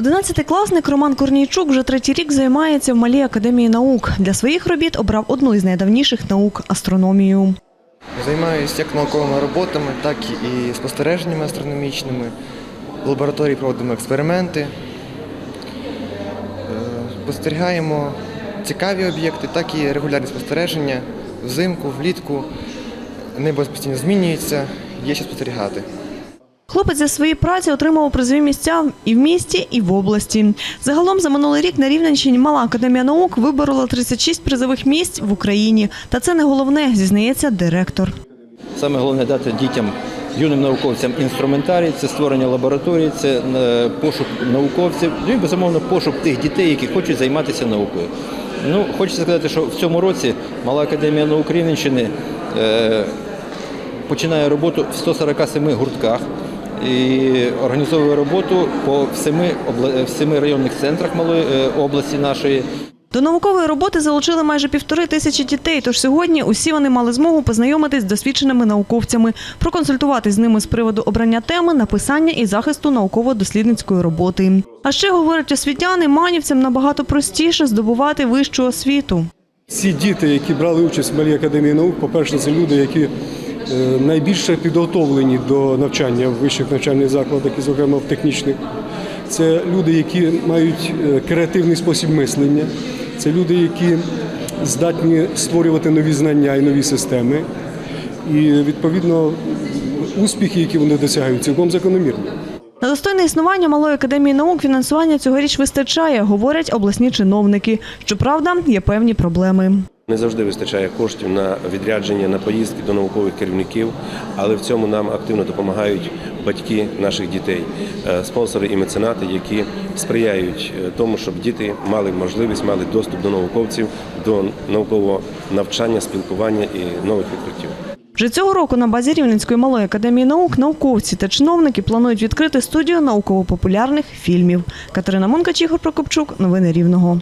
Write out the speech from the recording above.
Одинадцятикласник Роман Корнійчук вже третій рік займається в малій академії наук. Для своїх робіт обрав одну із найдавніших наук астрономію. Займаюся як науковими роботами, так і спостереженнями астрономічними. В лабораторії проводимо експерименти. Е, Спостерігаємо цікаві об'єкти, так і регулярні спостереження взимку, влітку. Небо постійно змінюється, є що спостерігати. Хлопець за свої праці отримав призові місця і в місті, і в області. Загалом за минулий рік на Рівненщині Мала академія наук виборола 36 призових місць в Україні. Та це не головне, зізнається директор. Саме головне дати дітям, юним науковцям інструментарій, це створення лабораторій, це е, пошук науковців, ну і безумовно пошук тих дітей, які хочуть займатися наукою. Ну, хочеться сказати, що в цьому році Мала академія наук Рівненщини е, починає роботу в 147 гуртках і організовує роботу по всеми, обла- в семи районних центрах малої е, області нашої. До наукової роботи залучили майже півтори тисячі дітей. Тож сьогодні усі вони мали змогу познайомитись з досвідченими науковцями, проконсультуватись з ними з приводу обрання теми, написання і захисту науково-дослідницької роботи. А ще говорять освітяни, манівцям набагато простіше здобувати вищу освіту. Ці діти, які брали участь в Малій академії наук, по-перше, це люди, які е, найбільше підготовлені до навчання в вищих навчальних закладах, і, зокрема в технічних. Це люди, які мають е, креативний спосіб мислення, це люди, які здатні створювати нові знання і нові системи. І відповідно успіхи, які вони досягають, цілком закономірні. На достойне існування малої академії наук фінансування цьогоріч вистачає, говорять обласні чиновники. Щоправда, є певні проблеми. Не завжди вистачає коштів на відрядження на поїздки до наукових керівників, але в цьому нам активно допомагають батьки наших дітей, е, спонсори і меценати, які сприяють е, тому, щоб діти мали можливість, мали доступ до науковців, до наукового навчання, спілкування і нових відкриттів. Вже цього року на базі Рівненської малої академії наук науковці та чиновники планують відкрити студію науково-популярних фільмів. Катерина Монкач, Ігор Прокопчук. Новини Рівного.